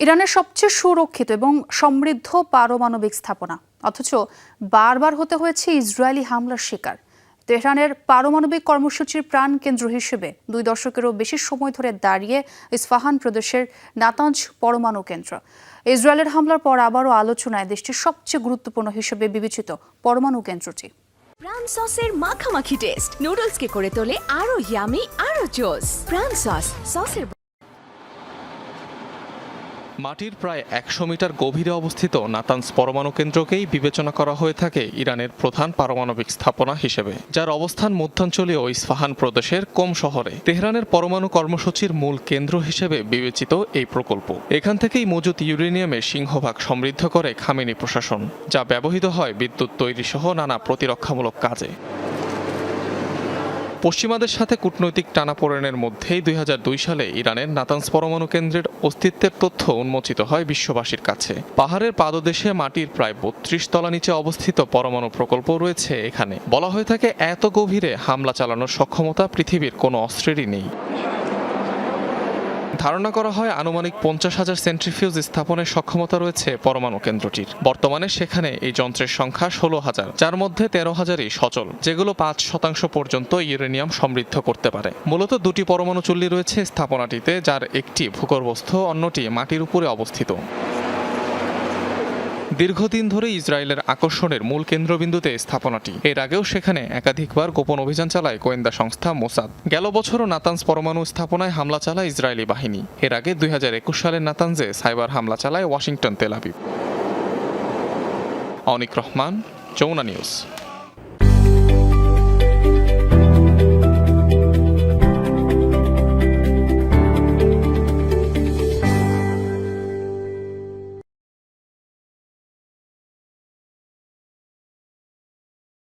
ইরানের সবচেয়ে সুরক্ষিত এবং সমৃদ্ধ পারমাণবিক স্থাপনা। অথচ বারবার হতে হয়েছে ইসরায়েলি হামলার শিকার। তেহরানের পারমাণবিক কর্মসূচির প্রাণ কেন্দ্র হিসেবে দুই দশকেরও বেশি সময় ধরে দাঁড়িয়ে ইস্পাহান প্রদেশের নাতাঞ্জ পরমাণু কেন্দ্র। ইসরায়েলের হামলার পর আবারও আলোচনায় দেশটির সবচেয়ে গুরুত্বপূর্ণ হিসেবে বিবেচিত পরমাণু কেন্দ্রটি। প্রাণ সসের মাখামাখি টেস্ট নুডলসকে করে তোলে আরও ইয়ামি আরও জোস প্রাণ সস সসের মাটির প্রায় একশো মিটার গভীরে অবস্থিত নাতানস পরমাণু কেন্দ্রকেই বিবেচনা করা হয়ে থাকে ইরানের প্রধান পারমাণবিক স্থাপনা হিসেবে, যার অবস্থান মধ্যাঞ্চলীয় ইস্পাহান প্রদেশের কোম শহরে। তেহরানের পরমাণু কর্মসূচির মূল কেন্দ্র হিসেবে বিবেচিত এই প্রকল্প। এখান থেকেই মজুত ইউরেনিয়ামের সিংহভাগ সমৃদ্ধ করে খামেনি প্রশাসন, যা ব্যবহৃত হয় বিদ্যুৎ তৈরি সহ নানা প্রতিরক্ষামূলক কাজে। পশ্চিমাদের সাথে কূটনৈতিক টানাপোড়েনের মধ্যেই দুই হাজার দুই সালে ইরানের নাতানস পরমাণু কেন্দ্রের অস্তিত্বের তথ্য উন্মোচিত হয় বিশ্ববাসীর কাছে। পাহাড়ের পাদদেশে মাটির প্রায় বত্রিশ তলা নিচে অবস্থিত পরমাণু প্রকল্প রয়েছে এখানে। বলা হয়ে থাকে, এত গভীরে হামলা চালানোর সক্ষমতা পৃথিবীর কোনো অস্ত্রেরই নেই। ধারণা করা হয় আনুমানিক পঞ্চাশ হাজার সেন্ট্রিফিউজ স্থাপনের সক্ষমতা রয়েছে পরমাণু কেন্দ্রটির। বর্তমানে সেখানে এই যন্ত্রের সংখ্যা ষোলো হাজার, যার মধ্যে তেরো হাজারই সচল, যেগুলো পাঁচ শতাংশ পর্যন্ত ইউরেনিয়াম সমৃদ্ধ করতে পারে। মূলত দুটি পরমাণু চুল্লি রয়েছে স্থাপনাটিতে, যার একটি ভূগর্ভস্থ, অন্যটি মাটির উপরে অবস্থিত। দীর্ঘদিন ধরে ইসরায়েলের আকর্ষণের মূল কেন্দ্রবিন্দুতে স্থাপনাটি। এর আগেও সেখানে একাধিকবার গোপন অভিযান চালায় গোয়েন্দা সংস্থা মোসাদ। গেল বছরও নাতানস পরমাণু স্থাপনায় হামলা চালায় ইসরায়েলি বাহিনী। এর আগে দুই হাজার একুশ সালের নাতানজে সাইবার হামলা চালায় Washington Tel Aviv Anik Rahman, Jamuna news.